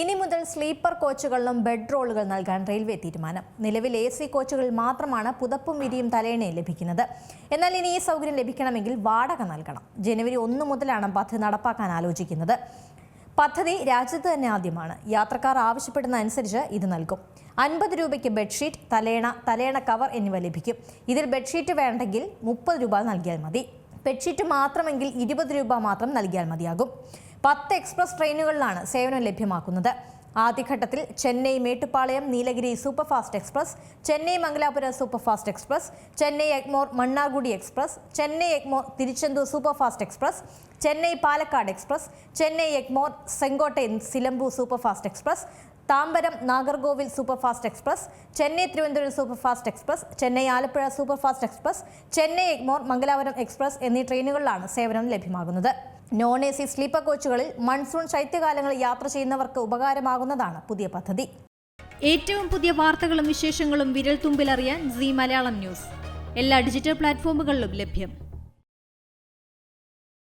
ഇനി മുതൽ sleeper കോച്ചുകളിലും bed റോളുകൾ നൽകാൻ റെയിൽവേ തീരുമാനം. നിലവിൽ എ സി കോച്ചുകളിൽ മാത്രമാണ് പുതപ്പും വിരിയും തലേണയും ലഭിക്കുന്നത്. എന്നാൽ ഇനി ഈ സൗകര്യം ലഭിക്കണമെങ്കിൽ വാടക നൽകണം. ജനുവരി ഒന്ന് മുതലാണ് പദ്ധതി നടപ്പാക്കാൻ ആലോചിക്കുന്നത്. പദ്ധതി രാജ്യത്ത് തന്നെ ആദ്യമാണ്. യാത്രക്കാർ ആവശ്യപ്പെടുന്ന അനുസരിച്ച് ഇത് നൽകും. അൻപത് രൂപയ്ക്ക് ബെഡ്ഷീറ്റ് തലേണ തലേണ കവർ എന്നിവ ലഭിക്കും. ഇതിൽ ബെഡ്ഷീറ്റ് വേണ്ടെങ്കിൽ മുപ്പത് രൂപ നൽകിയാൽ മതി. ബെഡ്ഷീറ്റ് മാത്രമെങ്കിൽ ഇരുപത് രൂപ മാത്രം നൽകിയാൽ മതിയാകും. പത്ത് എക്സ്പ്രസ് ട്രെയിനുകളിലാണ് സേവനം ലഭ്യമാക്കുന്നത്. ആദ്യഘട്ടത്തിൽ Chennai Mettupalayam Nilgiri superfast express Chennai Mangalapuram superfast express Chennai Egmore Mannargudi express Chennai Egmore Tiruchendur superfast express Chennai Palakkad express Chennai Egmore സെങ്കോട്ടൈൻ സിലമ്പൂർ superfast express Tambaram Nagercoil superfast express Chennai Thiruvananthapuram superfast express Chennai Alappuzha superfast express Chennai Egmore Mangalapuram express എന്നീ ട്രെയിനുകളിലാണ് സേവനം ലഭ്യമാകുന്നത്. Non A C sleeper കോച്ചുകളിൽ monsoon ശൈത്യകാലങ്ങളിൽ യാത്ര ചെയ്യുന്നവർക്ക് ഉപകാരമാകുന്നതാണ് പുതിയ പദ്ധതി. ഏറ്റവും പുതിയ വാർത്തകളും വിശേഷങ്ങളും വിരൽ തുമ്പിലറിയാൻ സി മലയാളം ന്യൂസ്. എല്ലാ ഡിജിറ്റൽ പ്ലാറ്റ്ഫോമുകളിലും ലഭ്യം.